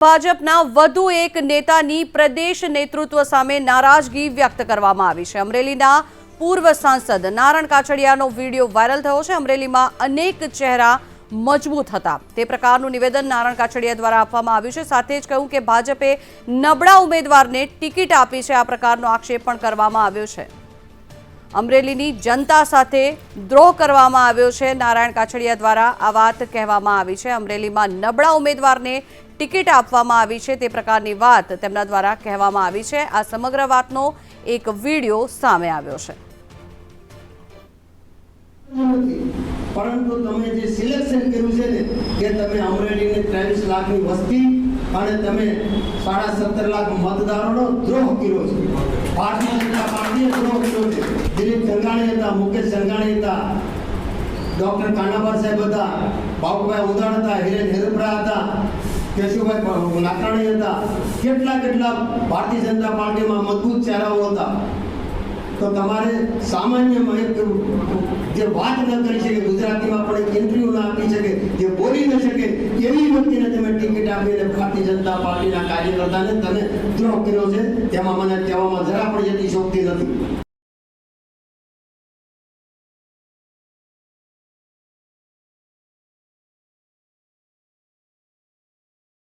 ભાજપના વધુ એક નેતાની પ્રદેશ નેતૃત્વ સામે નારાજગી વ્યક્ત કરવામાં આવી છે. અમરેલીના પૂર્વ સાંસદ નારણ કાછડિયાનો વીડિયો વાયરલ થયો છે. અમરેલીમાં અનેક ચહેરા મજબૂત હતા. તે પ્રકારનું નિવેદન નારણ કાછડિયા દ્વારા આપવામાં આવ્યું છે. સાથે જ કહ્યું કે ભાજપે નબળા ઉમેદવારને ટિકિટ આપી છે. આ પ્રકારનો આક્ષેપ પણ કરવામાં આવ્યો છે. અમરેલીની જનતા સાથે દ્રોહ કરવામાં આવ્યો છે. નારાયણ કાછડિયા દ્વારા આ વાત કહેવામાં આવી છે. અમરેલીમાં નબળા ઉમેદવારને ટિકિટ આપવામાં આવી છે. તે પ્રકારની વાત તેમના દ્વારા કહેવામાં આવી છે. આ સમગ્ર વાતનો એક વીડિયો સામે આવ્યો છે. પરંતુ તમે જે સિલેક્શન કર્યું છે ને, કે તમે અમરેલીની ત્રેવીસ લાખની વસ્તી અને તમે સાડા સત્તર લાખ મતદારોનો દ્રોહ કર્યો છે. ભારતીય જનતા પાર્ટીએ દ્રોહ કર્યો છે, દિલીપ સંઘાણી હતા, મુકેશ સંઘાણી હતા, ડોક્ટર કાનાબાર સાહેબ હતા, બાબુભાઈ ઉદાણ હતા, હિરેન હેરપરા હતા, કેશુભાઈ નાકરાણી હતા, કેટલા કેટલા ભારતીય જનતા પાર્ટીમાં મજબૂત ચહેરાઓ હતા. તો તમારે સામાન્ય જે વાત ન કરી શકે, ગુજરાતીમાં પણ ઇન્ટરવ્યુ ના આપી શકે, જે બોલી વ્યક્તિને આપી અને ભારતીય જનતા પાર્ટીના કાર્યકર્તાને તમે દ્રોહ કર્યો છે તેમાં મને કહેવામાં જરા પણ જતી શોખતી નથી.